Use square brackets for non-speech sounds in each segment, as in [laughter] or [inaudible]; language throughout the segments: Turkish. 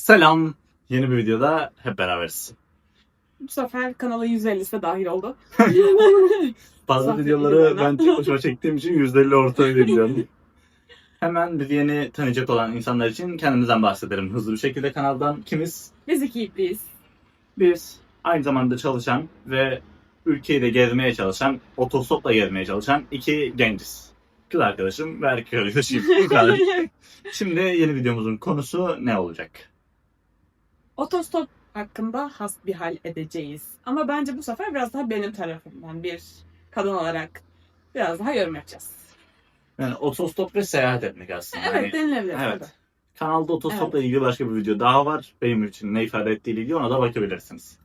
Selam. Yeni bir videoda hep beraberiz. Bu sefer kanala 150'si de dahil oldu. [laughs] Bazı Zaten videoları ben tek başıma çektiğim için %50 ortaya veriyorum. [laughs] Hemen bizi yeni tanıyacak olan insanlar için kendimizden bahsedelim. Hızlı bir şekilde kanaldan kimiz? Biz iki ipliyiz. Biz aynı zamanda çalışan ve ülkeyi de gezmeye çalışan, otostopla gezmeye çalışan iki genciz. Kız arkadaşım ve erkek arkadaşım. Bu kadar. [laughs] Şimdi yeni videomuzun konusu ne olacak? Otostop hakkında has bir hal edeceğiz. Ama bence bu sefer biraz daha benim tarafımdan bir kadın olarak biraz daha yorum yapacağız. Yani otostop ve seyahat etmek aslında. Evet Hani denilebilir. Evet. tabii. Kanalda otostopla ilgili başka bir video daha var. Benim için ne ifade ettiği ilgili ona da bakabilirsiniz.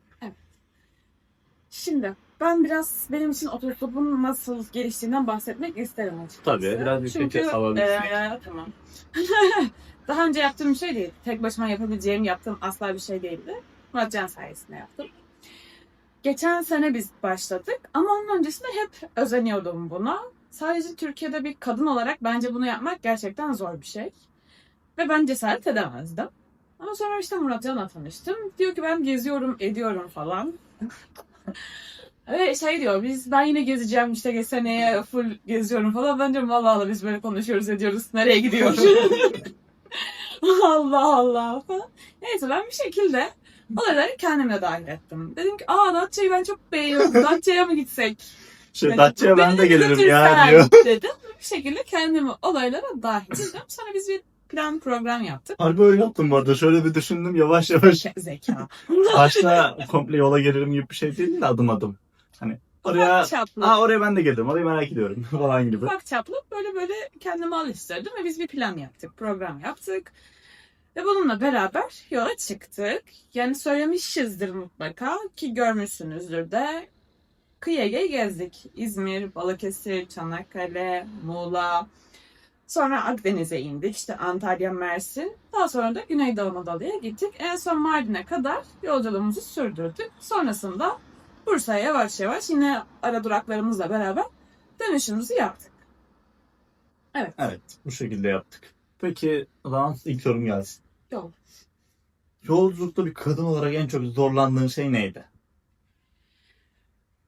Şimdi ben biraz benim için otostopun nasıl geliştiğinden bahsetmek isterim açıkçası. Tabii, biraz yüksek Çünkü, ses alabilirsin. eee, tamam. [laughs] Daha önce yaptığım bir şey değil. Tek başıma yapabileceğim yaptığım asla bir şey değildi. Muratcan sayesinde yaptım. Geçen sene biz başladık ama onun öncesinde hep özeniyordum buna. Sadece Türkiye'de bir kadın olarak bence bunu yapmak gerçekten zor bir şey. Ve ben cesaret edemezdim. Ama sonra işte Muratcan'la tanıştım. Diyor ki ben geziyorum, ediyorum falan. [laughs] Ve şey diyor biz ben yine gezeceğim işte seneye full geziyorum falan. Ben diyorum Allah biz böyle konuşuyoruz ediyoruz. Nereye gidiyor? [laughs] [laughs] Allah Allah falan. Neyse ben bir şekilde olayları kendime dahil ettim. Dedim ki aa Datça'yı ben çok beğeniyorum. [laughs] Datça'ya mı gitsek? Şey, Hani Datça'ya ben de gelirim ya diyor. [laughs] Dedim. Bir şekilde kendimi olaylara dahil ettim. Sonra biz bir plan program yaptık. Harbi öyle yaptım bu arada. Şöyle bir düşündüm yavaş yavaş. Zeka. Başta komple yola gelirim gibi bir şey değil de adım adım. Hani oraya... Ufak çaplı. Aa oraya ben de gelirim. Orayı merak ediyorum [laughs] falan gibi. ufak çaplı böyle böyle kendimi alıştırdım ve biz bir plan yaptık, program yaptık. Ve bununla beraber yola çıktık. Yani söylemişizdir mutlaka ki görmüşsünüzdür de. Kıyı Ege'yi gezdik. İzmir, Balıkesir, Çanakkale, Muğla. Sonra Akdeniz'e indik. İşte Antalya, Mersin. Daha sonra da Güneydoğu Anadolu'ya gittik. En son Mardin'e kadar yolculuğumuzu sürdürdük. Sonrasında Bursa'ya yavaş yavaş yine ara duraklarımızla beraber dönüşümüzü yaptık. Evet. Evet bu şekilde yaptık. Peki zaman ilk sorum gelsin. Yol. Yolculukta bir kadın olarak en çok zorlandığın şey neydi?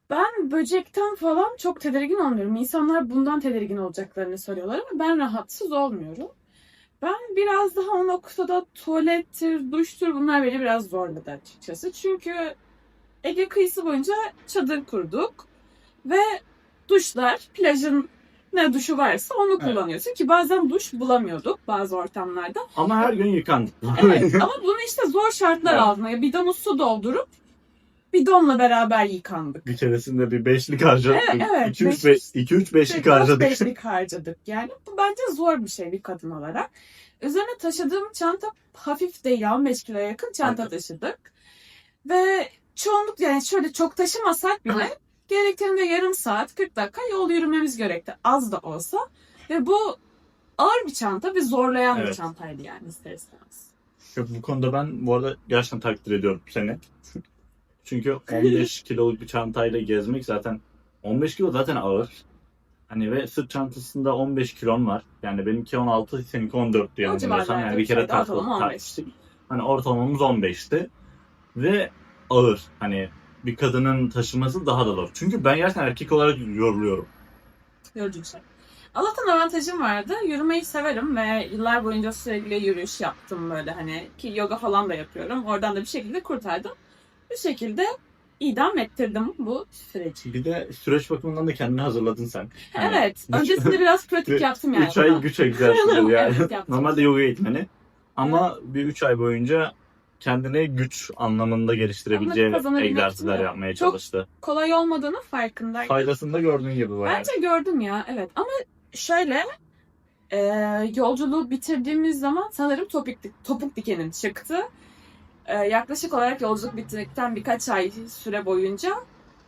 Ben böcekten falan çok tedirgin olmuyorum. İnsanlar bundan tedirgin olacaklarını söylüyorlar ama ben rahatsız olmuyorum. Ben biraz daha o noktada tuvalettir, duştur bunlar beni biraz zorladı açıkçası. Çünkü Ege kıyısı boyunca çadır kurduk ve duşlar plajın ne duşu varsa onu kullanıyorsun ki bazen duş bulamıyorduk bazı ortamlarda. Ama her gün yıkandık. [laughs] Evet [laughs] ama bunu işte zor şartlar Evet. altında bidonu su doldurup bidonla beraber yıkandık. bir keresinde bir beşlik harcadık. Evet, evet. 2-3 Beş- 2-3 beşlik Biraz harcadık. beşlik harcadık yani. Bu bence zor bir şey bir kadın olarak. Üzerine taşıdığım çanta hafif değil 15 kiloya yakın çanta Aynen. taşıdık. Ve çoğunluk yani şöyle çok taşımasak bile gerektiğinde yarım saat 40 dakika yol yürümemiz gerekti. Az da olsa. Ve bu ağır bir çanta ve zorlayan bir Evet. çantaydı yani ister istemez. Yok, bu konuda ben bu arada gerçekten takdir ediyorum seni. [laughs] Çünkü 15 [laughs] kiloluk bir çantayla gezmek zaten 15 kilo zaten ağır. Hani ve sırt çantasında 15 kilon var. Yani benimki 16, seninki 14 diye O yanılmıyorsam. civarlarda Yani bir bir kere şeydi, ortalama tartıştık. 15. tartıştık. Hani ortalamamız 15'ti. Ve ağır. Hani bir kadının taşıması daha da zor. Çünkü ben gerçekten erkek olarak yoruluyorum. Yorucu bir şey. Allah'tan avantajım vardı. Yürümeyi severim ve yıllar boyunca sürekli yürüyüş yaptım böyle hani ki yoga falan da yapıyorum. Oradan da bir şekilde kurtardım. Bir şekilde idam ettirdim bu süreci. Bir de süreç bakımından da kendini hazırladın sen. Hani evet. üç- Öncesinde biraz [laughs] pratik yaptım yani. 3 ay güç egzersizi yani. [laughs] Evet. Normalde yoga eğitmeni. Ama bir 3 ay boyunca kendini güç anlamında geliştirebileceği egzersizler yapmaya çok- çalıştı. Kolay olmadığını farkındayım. Faydasını da gördüğün gibi bayağı. Bence gördüm ya evet ama şöyle e, yolculuğu bitirdiğimiz zaman sanırım topuk, topuk dikenin çıktı. E, yaklaşık olarak yolculuk bitirdikten birkaç ay süre boyunca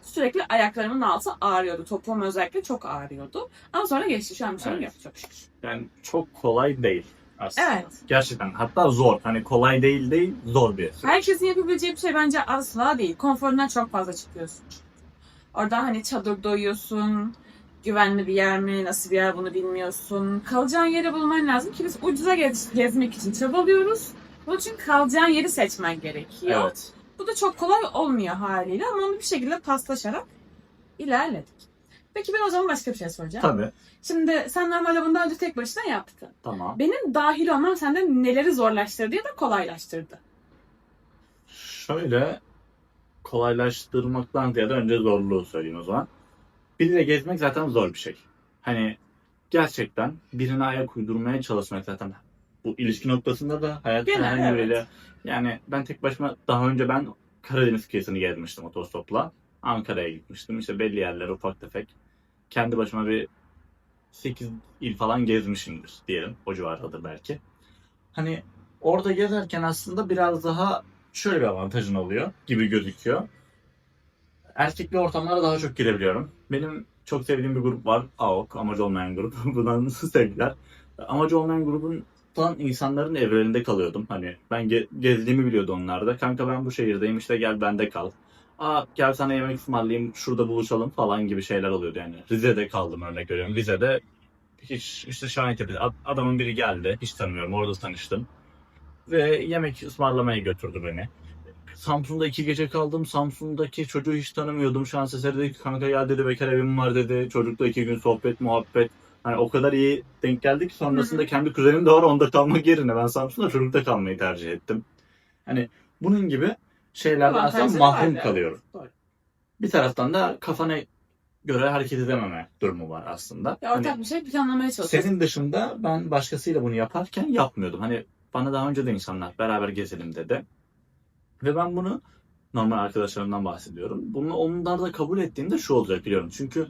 sürekli ayaklarımın altı ağrıyordu. Topuğum özellikle çok ağrıyordu. Ama sonra geçti. Şu an bir sorun Evet. yok çok şükür. Yani çok kolay değil aslında. Evet. Gerçekten hatta zor. Hani kolay değil değil zor bir süreç. Herkesin yapabileceği bir şey bence asla değil. Konforundan çok fazla çıkıyorsun. Orada hani çadırda uyuyorsun. Güvenli bir yer mi, nasıl bir yer bunu bilmiyorsun. Kalacağın yeri bulman lazım ki biz ucuza gez- gezmek için çabalıyoruz. Bunun için kalacağın yeri seçmen gerekiyor. Evet. Bu da çok kolay olmuyor haliyle ama onu bir şekilde paslaşarak ilerledik. Peki ben o zaman başka bir şey soracağım. Tabii. Şimdi sen normalde bundan önce tek başına yaptın. Tamam. Benim dahil olmam sende neleri zorlaştırdı ya da kolaylaştırdı? Şöyle kolaylaştırmaktan ziyade önce zorluğu söyleyeyim o zaman. Biriyle gezmek zaten zor bir şey. Hani gerçekten birine ayak uydurmaya çalışmak zaten bu ilişki noktasında da hayatta Genel, herhangi evet. biriyle yani ben tek başıma daha önce ben Karadeniz kıyısını gezmiştim otostopla. Ankara'ya gitmiştim. İşte belli yerler ufak tefek. Kendi başıma bir 8 il falan gezmişimdir diyelim. O civardadır belki. Hani orada gezerken aslında biraz daha şöyle bir avantajın oluyor gibi gözüküyor. Erkekli ortamlara daha çok girebiliyorum. Benim çok sevdiğim bir grup var. AOK, amacı olmayan grup. [laughs] Bundan sevgiler. Amacı olmayan grubundan insanların evlerinde kalıyordum. Hani ben ge- gezdiğimi biliyordu onlar da. Kanka ben bu şehirdeyim işte gel bende kal. Aa gel sana yemek ısmarlayayım şurada buluşalım falan gibi şeyler oluyordu yani. Rize'de kaldım örnek veriyorum. Rize'de hiç işte Şahintepe'de ad- adamın biri geldi. Hiç tanımıyorum orada tanıştım. Ve yemek ısmarlamaya götürdü beni. Samsun'da iki gece kaldım. Samsun'daki çocuğu hiç tanımıyordum. Şans eseri dedi ki kanka gel dedi bekar evim var dedi. Çocukla iki gün sohbet muhabbet. Hani o kadar iyi denk geldik. Sonrasında Hı hı. kendi kuzenim de var onda kalmak yerine ben Samsun'da çocukta kalmayı tercih ettim. Hani bunun gibi şeylerden aslında mahrum var, kalıyorum. Doğru. Bir taraftan da kafana göre hareket edememe durumu var aslında. Ya ortak Hani bir şey planlamaya çalışıyorsun. senin dışında ben başkasıyla bunu yaparken yapmıyordum. Hani bana daha önce de insanlar beraber gezelim dedi. Ve ben bunu normal arkadaşlarımdan bahsediyorum. Bunu onlar da kabul ettiğinde şu olacak biliyorum. Çünkü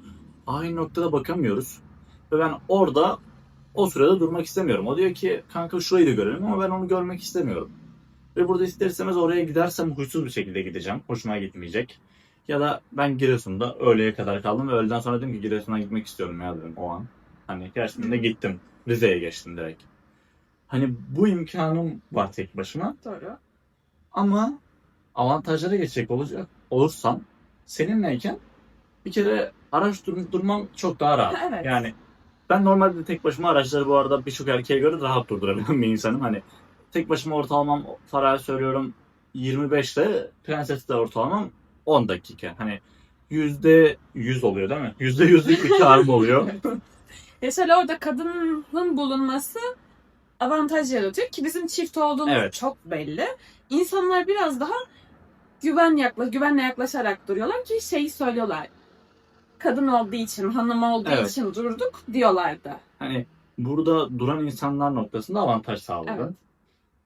aynı noktada bakamıyoruz. Ve ben orada o sırada durmak istemiyorum. O diyor ki kanka şurayı da görelim ama ben onu görmek istemiyorum. Ve burada ister istemez oraya gidersem huysuz bir şekilde gideceğim. Hoşuma gitmeyecek. Ya da ben Giresun'da öğleye kadar kaldım ve öğleden sonra dedim ki Giresun'a gitmek istiyorum ya dedim o an. Hani gerçekten de gittim. Rize'ye geçtim direkt. Hani bu imkanım var tek başıma. Doğru. Ama avantajlara geçecek olacak olursam seninleyken bir kere araç dur- durmam çok daha rahat. [laughs] Evet. Yani ben normalde tek başıma araçları bu arada birçok erkeğe göre rahat durdurabilen bir insanım. Hani tek başıma ortalamam Farah'a söylüyorum 25'te Prenses'te ortalamam 10 dakika. Hani yüzde yüz oluyor değil mi? Yüzde yüzlük bir karım oluyor. [laughs] Şöyle orada kadının bulunması avantaj yaratıyor ki bizim çift olduğumuz Evet. çok belli. İnsanlar biraz daha güven yakla, güvenle yaklaşarak duruyorlar ki şeyi söylüyorlar. Kadın olduğu için, hanım olduğu Evet. için durduk diyorlardı. Hani burada duran insanlar noktasında avantaj sağladı. Evet.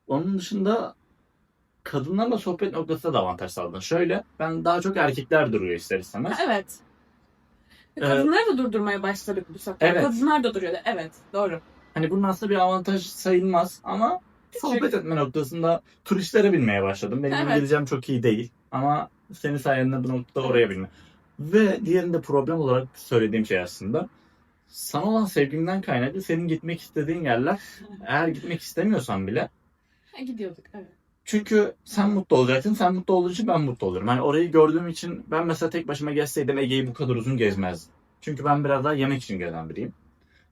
Onun dışında kadınlarla sohbet noktasında da avantaj sağladı. Şöyle ben daha çok erkekler duruyor ister istemez. Evet. Ve Ee, Kadınları da durdurmaya başladık bu sefer. Evet. Kadınlar da duruyordu. Evet, doğru. Hani bunun aslında bir avantaj sayılmaz ama sohbet etme noktasında turistlere binmeye başladım. Benim Evet. İngilizcem çok iyi değil ama senin sayende bu noktada oraya binme. Ve diğerinde problem olarak söylediğim şey aslında sana olan sevgimden kaynaklı senin gitmek istediğin yerler eğer gitmek istemiyorsan bile Ha, gidiyorduk, evet. Çünkü sen mutlu olacaksın. Sen mutlu olduğun için ben mutlu olurum. Hani orayı gördüğüm için ben mesela tek başıma gezseydim Ege'yi bu kadar uzun gezmezdim. Çünkü ben biraz daha yemek için gezen biriyim.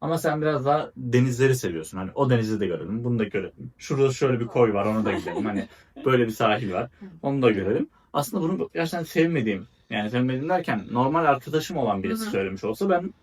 Ama sen biraz daha denizleri seviyorsun. Hani o denizi de görelim, bunu da görelim. Şurada şöyle bir koy var, onu da gidelim. Hani böyle bir sahil var, onu da görelim. Aslında bunu gerçekten sevmediğim, yani sevmediğim derken normal arkadaşım olan birisi söylemiş olsa ben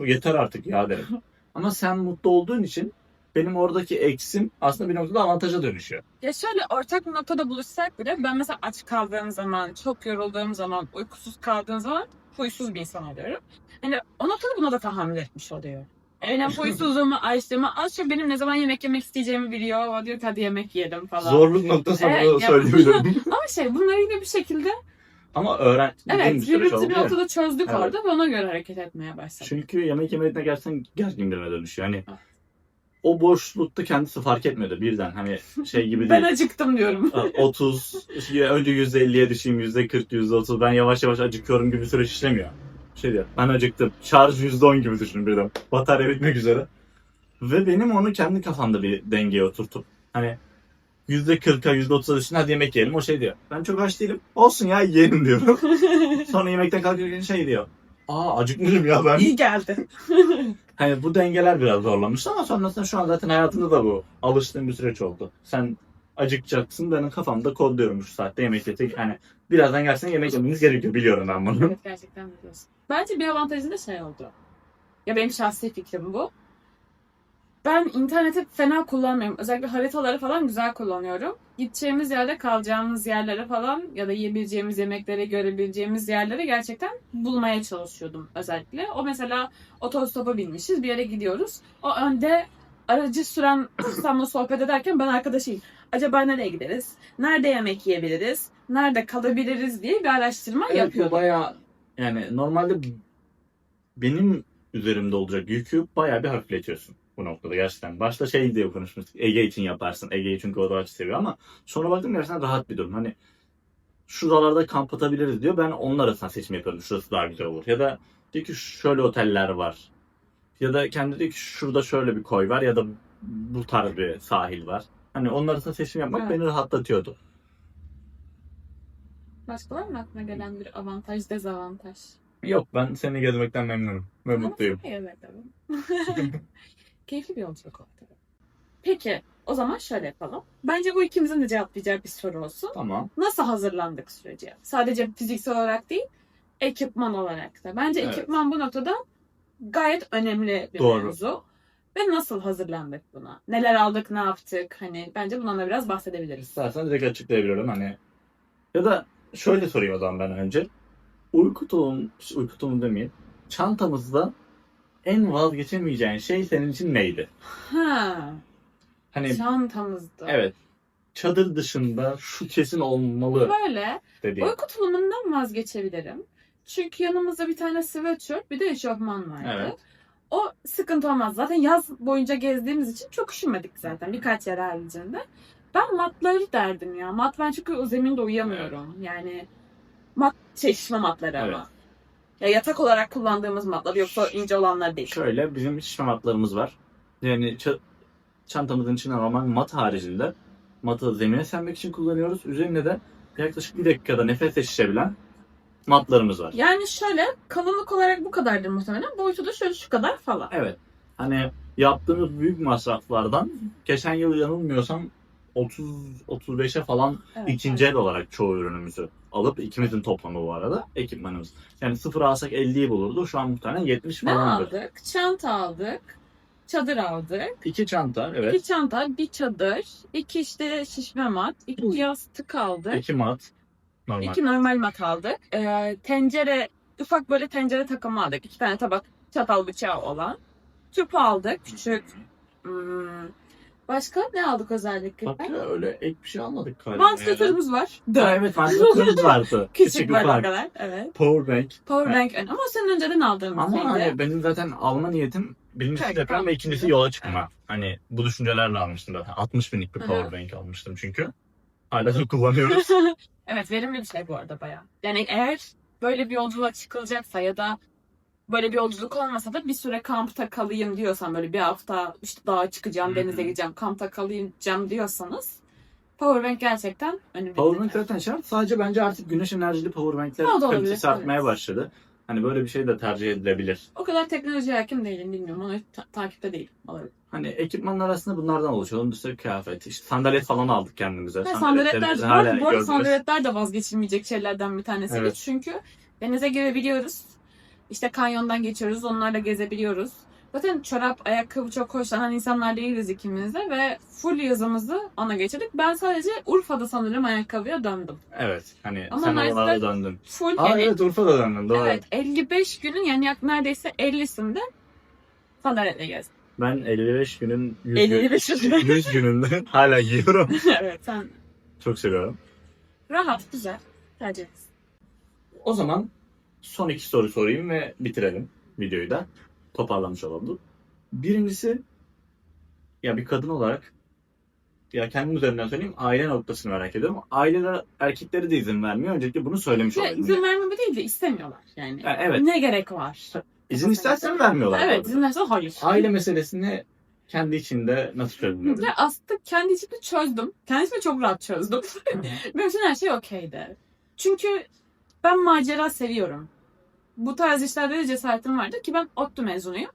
yeter artık ya derim. Ama sen mutlu olduğun için benim oradaki eksim aslında bir noktada avantaja dönüşüyor. Ya şöyle ortak bir noktada buluşsak bile ben mesela aç kaldığım zaman, çok yorulduğum zaman, uykusuz kaldığım zaman huysuz bir insan oluyorum. Hani o noktada buna da tahammül etmiş oluyor. Benim [laughs] huysuzluğumu, açlığımı az çok benim ne zaman yemek yemek isteyeceğimi biliyor. O diyor ki hadi yemek yiyelim falan. Zorluk noktası Evet, ya- söyleyebilirim. [laughs] Ama şey bunları yine bir şekilde Ama öğren. evet bir bir ya. noktada çözdük Evet. orada ve ona göre hareket etmeye başladık. Çünkü yemek yemediğinde gerçekten gergin birine dönüşüyor. Evet. O boşlukta kendisi fark etmiyordu birden. Hani şey gibi Ben değil. acıktım diyorum. 30, ya önce %50'ye düşeyim, %40, %30. Ben yavaş yavaş acıkıyorum gibi süreç işlemiyor. Şey diyor, ben acıktım. Şarj %10 gibi düşün birden. Batarya bitmek üzere. Ve benim onu kendi kafamda bir dengeye oturtup hani %40'a %30'a düşün hadi yemek yiyelim. O şey diyor. Ben çok aç değilim. Olsun ya yiyelim diyorum. [laughs] Sonra yemekten kalkarken şey diyor. Aa acıkmışım ya ben. İyi geldi. [laughs] Hani bu dengeler biraz zorlamıştı ama sonrasında şu an zaten hayatımda da bu alıştığım bir süreç oldu. Sen acıkacaksın. Benim kafamda kodluyorum şu saatte yemek yedik. Hani birazdan gerçekten yemek yemeniz gerekiyor. Biliyorum ben bunu. Evet gerçekten biliyorsun. Bence bir avantajı da şey oldu. Ya benim şahsi fikrim bu. Ben interneti fena kullanmıyorum. Özellikle haritaları falan güzel kullanıyorum. Gideceğimiz yerde kalacağımız yerlere falan ya da yiyebileceğimiz yemekleri görebileceğimiz yerleri gerçekten bulmaya çalışıyordum özellikle. O mesela otostopa binmişiz bir yere gidiyoruz. O önde aracı süren insanla sohbet ederken ben arkadaşıyım. Acaba nereye gideriz? Nerede yemek yiyebiliriz? Nerede kalabiliriz diye bir araştırma Evet, yapıyordum. bayağı yani normalde benim üzerimde olacak yükü bayağı bir hafifletiyorsun bu noktada gerçekten. Başta şey diye konuşmuştuk. Ege için yaparsın. Ege'yi çünkü o da seviyor ama sonra baktım gerçekten rahat bir durum. Hani şuralarda kamp atabiliriz diyor. Ben onun arasından seçim yapıyorum. Şurası daha güzel olur. Ya da diyor ki şöyle oteller var. Ya da kendi diyor ki şurada şöyle bir koy var ya da bu tarz bir sahil var. Hani onun arasında seçim yapmak Evet. beni rahatlatıyordu. Başka var mı aklına gelen bir avantaj, dezavantaj? Yok ben seni gezmekten memnunum ve mutluyum. Evet, evet. [laughs] Keyifli bir yolculuk oldu. Peki, o zaman şöyle yapalım. Bence bu ikimizin de cevaplayacağı bir soru olsun. Tamam. Nasıl hazırlandık sürece? Sadece fiziksel olarak değil, ekipman olarak da. Bence Evet. ekipman bu noktada gayet önemli bir Doğru. mevzu. Ve nasıl hazırlandık buna? Neler aldık, ne yaptık? Hani bence bundan da biraz bahsedebiliriz. İstersen direkt açıklayabilirim hani. Ya da şöyle sorayım o zaman ben önce. Uyku tulum, uyku tulum demeyeyim. Çantamızda en vazgeçemeyeceğin şey senin için neydi? Ha, Hani çantamızda. evet çadır dışında şu kesin olmalı Böyle dediğin. Uyku tulumundan vazgeçebilirim. Çünkü yanımızda bir tane sweatshirt bir de eşofman vardı. Evet. O sıkıntı olmaz. Zaten yaz boyunca gezdiğimiz için çok üşümedik zaten birkaç yer haricinde. Ben matları derdim ya. Mat ben çünkü o zeminde uyuyamıyorum. Yani mat şişme matları Evet. Ya yatak olarak kullandığımız matlar yoksa ince olanlar değil. Şöyle bizim şişme matlarımız var. Yani ça- çantamızın içine normal mat haricinde matı zemine sermek için kullanıyoruz. Üzerine de yaklaşık bir dakikada nefesle şişebilen matlarımız var. Yani şöyle kalınlık olarak bu kadardır muhtemelen. Boyutu da şöyle şu kadar falan. Evet. Hani yaptığımız büyük masraflardan geçen yıl yanılmıyorsam 30 35'e falan Evet, ikinci el olarak çoğu ürünümüzü alıp ikimizin toplamı bu arada ekipmanımız. Yani sıfır alsak 50'yi bulurdu. Şu an muhtemelen 70 Ne falandır. aldık? Çanta aldık. Çadır aldık. İki çanta evet. İki çanta, bir çadır, iki işte şişme mat, iki yastık aldık. İki mat. Normal. iki normal mat aldık. Ee, tencere, ufak böyle tencere takımı aldık. İki tane tabak, çatal bıçağı olan. Tüp aldık, küçük. Hmm. Başka ne aldık özellikle? Bak ya öyle ek bir şey almadık galiba. Vantilatörümüz var. Ha, evet vantilatörümüz vardı. [laughs] Küçük bir böyle o fark. kadar. Evet. Powerbank. Powerbank ön. Ama senin önceden aldığımız Ama hani benim zaten alma niyetim birincisi Tek deprem ve ikincisi yola çıkma. Hani bu düşüncelerle almıştım zaten. 60 binlik bir powerbank almıştım çünkü. Hala da kullanıyoruz. [laughs] Evet verimli bir şey bu arada bayağı. Yani eğer böyle bir yolculuğa çıkılacaksa ya da böyle bir yolculuk olmasa da bir süre kampta kalayım diyorsan böyle bir hafta işte dağa çıkacağım, Hı hı. denize gideceğim, kampta kalayım diyorsanız Powerbank gerçekten önemli. Powerbank zaten şart. Sadece bence artık güneş enerjili powerbankler kalitesi artmaya evet. başladı. Hani böyle bir şey de tercih edilebilir. O kadar teknolojiye hakim değilim bilmiyorum. Onu ta- takipte değilim. Olabilir. Hani ekipmanlar aslında bunlardan oluşuyor. Onun dışında kıyafet, işte sandalet falan aldık kendimize. Sandaletlerimizi sandaletler, bu arada görmüyoruz. sandaletler de vazgeçilmeyecek şeylerden bir tanesi. Evet. Çünkü denize girebiliyoruz. İşte kanyondan geçiyoruz. Onlarla gezebiliyoruz. Zaten çorap, ayakkabı çok hoşlanan insanlar değiliz ikimiz de ve full yazımızı ona geçirdik. Ben sadece Urfa'da sanırım ayakkabıya döndüm. Evet. Hani Ama sen oralara döndün. Full Aa yani evet Urfa'da döndün doğru. evet 55 günün yani yak- neredeyse 50'sinde sandaletle gezdim. Ben 55 günün 100, 55 günü. 100 gününde hala giyiyorum. [laughs] evet sen Çok seviyorum. rahat güzel tercih. O zaman son iki soru sorayım ve bitirelim videoyu da. Toparlamış olalım. Birincisi ya bir kadın olarak ya kendim üzerinden söyleyeyim aile noktasını merak ediyorum. Aileler erkekleri de izin vermiyor. Öncelikle bunu söylemiş olayım. izin vermeme değil de istemiyorlar yani. Yani evet. Ne gerek var? İzin istersen vermiyorlar. Evet tabii. izin verse hayır. Aile meselesini kendi içinde nasıl çözülüyor? Ya aslında kendi içimde çözdüm. Kendi içimde çok rahat çözdüm. [laughs] Benim için her şey okeydi. Çünkü ben macera seviyorum. Bu tarz işlerde de cesaretim vardı ki ben ODTÜ mezunuyum.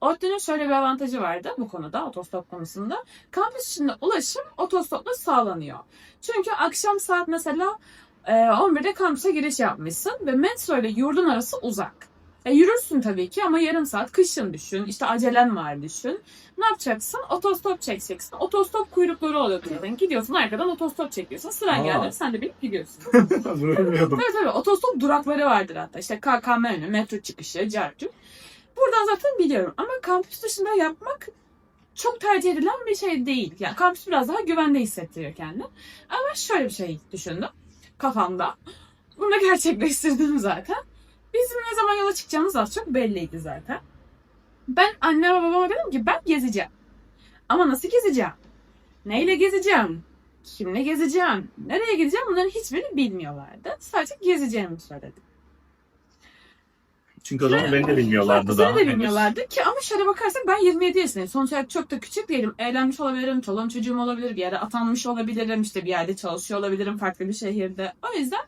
ODTÜ'nün şöyle bir avantajı vardı bu konuda, otostop konusunda. Kampüs içinde ulaşım otostopla sağlanıyor. Çünkü akşam saat mesela e, 11'de kampüse giriş yapmışsın ve metro ile yurdun arası uzak. E, yürürsün tabii ki ama yarım saat kışın düşün, işte acelen var düşün. Ne yapacaksın? Otostop çekeceksin. Otostop kuyrukları oluyor zaten. Gidiyorsun arkadan otostop çekiyorsun. Sıran Aa. geldi sen de binip gidiyorsun. [laughs] Bilmiyordum. Tabii tabii otostop durakları vardır hatta. İşte KKM önü, metro çıkışı, cartü. Buradan zaten biliyorum. Ama kampüs dışında yapmak çok tercih edilen bir şey değil. Yani kampüs biraz daha güvende hissettiriyor kendini. Ama şöyle bir şey düşündüm kafamda. Bunu da [laughs] gerçekleştirdim zaten. Bizim ne zaman yola çıkacağımız az çok belliydi zaten. Ben anneme babama dedim ki ben gezeceğim. Ama nasıl gezeceğim? Neyle gezeceğim? Kimle gezeceğim? Nereye gideceğim? Bunların hiçbirini bilmiyorlardı. Sadece gezeceğimi söyledim. Çünkü o zaman beni de bilmiyorlardı daha. de henüz. bilmiyorlardı ki ama şöyle bakarsak ben 27 yaşındayım. Sonuç olarak çok da küçük değilim. Evlenmiş olabilirim, çoluğum çocuğum olabilir, bir yere atanmış olabilirim, işte bir yerde çalışıyor olabilirim farklı bir şehirde. O yüzden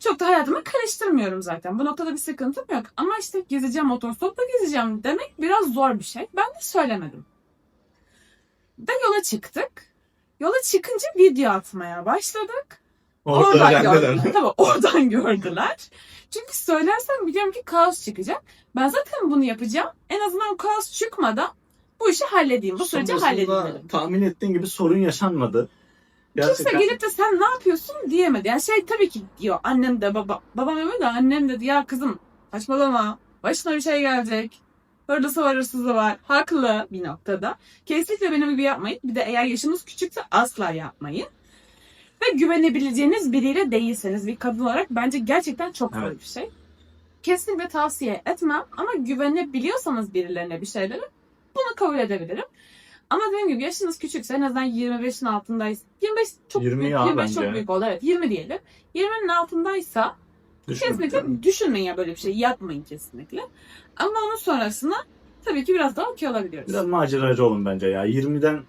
çok da hayatımı karıştırmıyorum zaten. Bu noktada bir sıkıntım yok. Ama işte gezeceğim, otostopla gezeceğim demek biraz zor bir şey. Ben de söylemedim. Ve yola çıktık. Yola çıkınca video atmaya başladık. Orada Oradan gördüler. Tabii oradan gördüler. Çünkü söylersem biliyorum ki kaos çıkacak. Ben zaten bunu yapacağım. En azından kaos çıkmadan bu işi halledeyim. Bu süreci halledeyim Sonrasında dedim. tahmin ettiğin gibi sorun yaşanmadı. Kimse gelip de sen ne yapıyorsun diyemedi. Yani şey tabii ki diyor annem de baba, babam öyle de annem de ya kızım saçmalama başına bir şey gelecek. Hırlısı var hırsızı var. Haklı bir noktada. Kesinlikle benim gibi yapmayın. Bir de eğer yaşınız küçükse asla yapmayın. Ve güvenebileceğiniz biriyle değilseniz bir kadın olarak bence gerçekten çok zor Evet. bir şey. Kesinlikle tavsiye etmem ama güvenebiliyorsanız birilerine bir şeyleri bunu kabul edebilirim. Ama dediğim gibi yaşınız küçükse en azından 25'in altındaysa 25 çok 20 büyük, ya 25 bence. çok büyük oldu evet 20 diyelim. 20'nin altındaysa Düşün. kesinlikle düşünmeyin ya böyle bir şey yapmayın kesinlikle. Ama onun sonrasında tabii ki biraz daha okey olabiliyoruz. Biraz maceracı olun bence ya. 20'den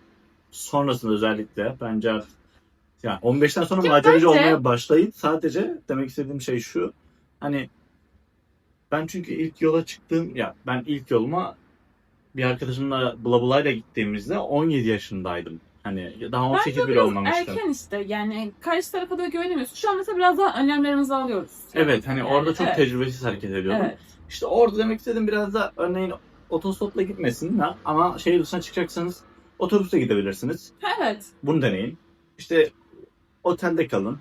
sonrasında özellikle bence artık yani 15'ten sonra Ya maceracı bence- olmaya başlayın. Sadece demek istediğim şey şu. Hani ben çünkü ilk yola çıktığım ya ben ilk yoluma bir arkadaşımla Blabula'yla gittiğimizde 17 yaşındaydım. Hani daha 18 bile olmamıştım. erken işte yani karşı tarafa da güvenemiyorsun. Şu an mesela biraz daha önlemlerimizi alıyoruz. Evet hani Yani, orada çok evet. tecrübesiz hareket ediyordum. Evet. İşte orada demek istediğim biraz da örneğin otostopla gitmesin ha, ama şehir dışına çıkacaksanız otobüsle gidebilirsiniz. Evet. Bunu deneyin. İşte otelde kalın.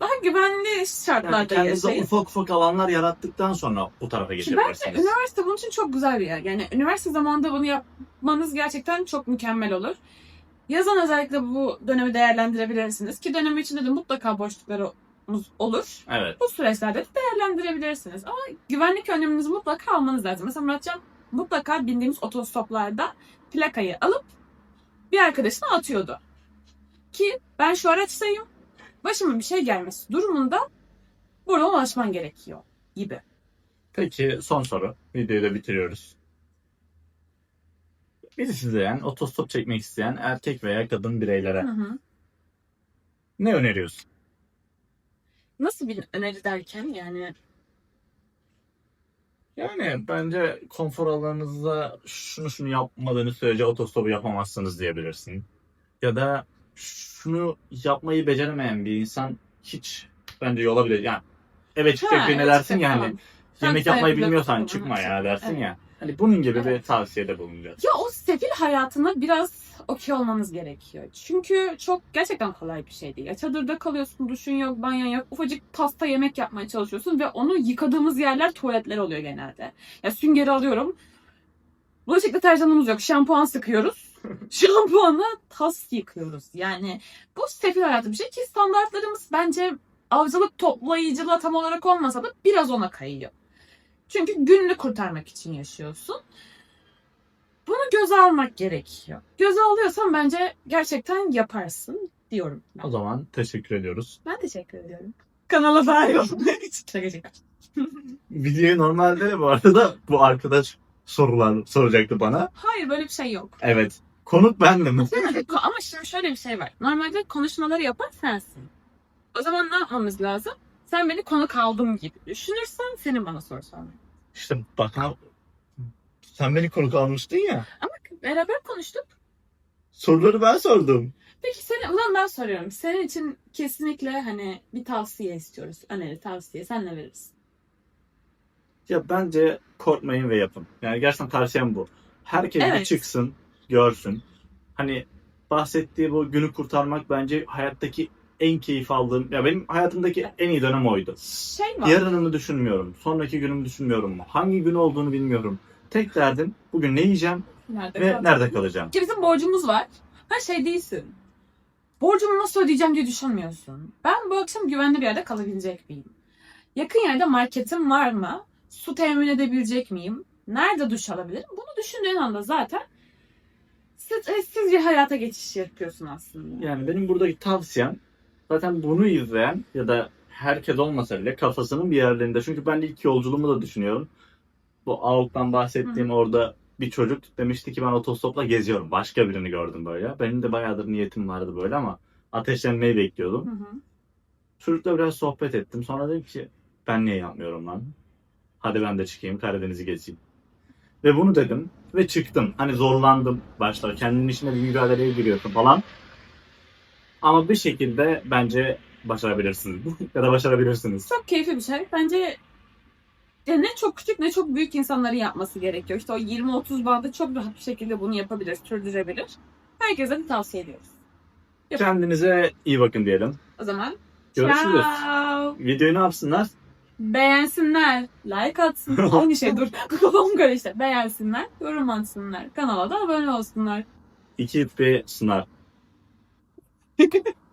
Daha güvenli Yani şartlarda kendinize yaşayın. ufak ufak alanlar yarattıktan sonra bu tarafa Ki bence geçebilirsiniz. üniversite bunun için çok güzel bir yer. Yani üniversite zamanında bunu yapmanız gerçekten çok mükemmel olur. Yazın özellikle bu dönemi değerlendirebilirsiniz. Ki dönemi içinde de mutlaka boşluklarımız olur. Evet. Bu süreçlerde de değerlendirebilirsiniz. Ama güvenlik önleminizi mutlaka almanız lazım. Mesela Muratcan mutlaka bindiğimiz otostoplarda plakayı alıp bir arkadaşına atıyordu. Ki ben şu araçtayım. Başıma bir şey gelmesi durumunda buradan ulaşman gerekiyor gibi. Peki son soru. Videoyu da bitiriyoruz. Bizi izleyen, otostop çekmek isteyen erkek veya kadın bireylere Hı hı. ne öneriyorsun? Nasıl bir öneri derken yani Yani bence konfor alanınızda şunu şunu yapmadığınız sürece otostopu yapamazsınız diyebilirsin. Ya da şunu yapmayı beceremeyen bir insan hiç bence yola bile yani eve çıkacak birine evet, dersin ya hani yemek yapmayı bilmiyorsan çıkma ya evet. dersin ya. Hani bunun gibi bir tavsiyede bulunacağız. Ya o sefil hayatına biraz okey olmanız gerekiyor. Çünkü çok gerçekten kolay bir şey değil. Ya çadırda kalıyorsun, duşun yok, banyon yok. Ufacık pasta yemek yapmaya çalışıyorsun ve onu yıkadığımız yerler tuvaletler oluyor genelde. Ya süngeri alıyorum. Bulaşık deterjanımız yok. Şampuan sıkıyoruz. [laughs] Şampuanla tas yıkıyoruz. Yani bu sefil hayatı bir şey ki standartlarımız bence avcılık toplayıcılığa tam olarak olmasa da biraz ona kayıyor. Çünkü gününü kurtarmak için yaşıyorsun. Bunu göze almak gerekiyor. Göze alıyorsan bence gerçekten yaparsın diyorum. O zaman teşekkür ediyoruz. Ben teşekkür ediyorum. Kanala dahil olmak için. Şaka şaka. [laughs] Videoyu normalde bu arada bu arkadaş sorular soracaktı bana. Hayır böyle bir şey yok. Evet. Konuk bendim. Ama şimdi şöyle bir şey var. Normalde konuşmaları yapan sensin. O zaman ne yapmamız lazım? Sen beni konuk aldım gibi düşünürsen senin bana soru sorman. İşte bana Sen beni konuk almıştın ya. Ama beraber konuştuk. Soruları ben sordum. Peki seni, ulan ben soruyorum. Senin için kesinlikle hani bir tavsiye istiyoruz. Öneri, tavsiye. Sen ne verirsin? Ya bence korkmayın ve yapın. Yani gerçekten tavsiyem bu. Herkes bir Evet. çıksın, görsün. Hani bahsettiği bu günü kurtarmak bence hayattaki en keyif aldığım, ya benim hayatımdaki en iyi dönem oydu. Şey var. Yarınımı düşünmüyorum, sonraki günümü düşünmüyorum. Hangi gün olduğunu bilmiyorum. Tek derdim bugün ne yiyeceğim Nerede ve kaldın? nerede kalacağım. Ki bizim borcumuz var. Ha şey değilsin. Borcumu nasıl ödeyeceğim diye düşünmüyorsun. Ben bu akşam güvenli bir yerde kalabilecek miyim? Yakın yerde marketim var mı? Su temin edebilecek miyim? Nerede duş alabilirim? Bunu düşündüğün anda zaten stressiz bir hayata geçiş yapıyorsun aslında. Yani benim buradaki tavsiyem zaten bunu izleyen ya da herkes olmasa bile kafasının bir yerlerinde. Çünkü ben ilk yolculuğumu da düşünüyorum. Bu Avuk'tan bahsettiğim orada bir çocuk demişti ki ben otostopla geziyorum. Başka birini gördüm böyle. Benim de bayağıdır niyetim vardı böyle ama ateşlenmeyi bekliyordum. Hı hı. Çocukla biraz sohbet ettim. Sonra dedim ki ben niye yapmıyorum lan? Hadi ben de çıkayım Karadeniz'i gezeyim. Ve bunu dedim ve çıktım. Hani zorlandım başta. Kendinin içine bir mücadeleye giriyorsun falan. Ama bir şekilde bence başarabilirsiniz. ya da başarabilirsiniz. Çok keyifli bir şey. Bence ya ne çok küçük ne çok büyük insanların yapması gerekiyor. İşte o 20-30 bandı çok rahat bir şekilde bunu yapabilir, sürdürebilir. Herkese de tavsiye ediyoruz. Kendinize iyi bakın diyelim. O zaman Görüşürüz. ciao. Videoyu ne yapsınlar? Beğensinler, like atsınlar. [laughs] Aynı şey dur. [laughs] Kafam karıştı. Beğensinler, yorum atsınlar. Kanala da abone olsunlar. İki bir sınav. [laughs]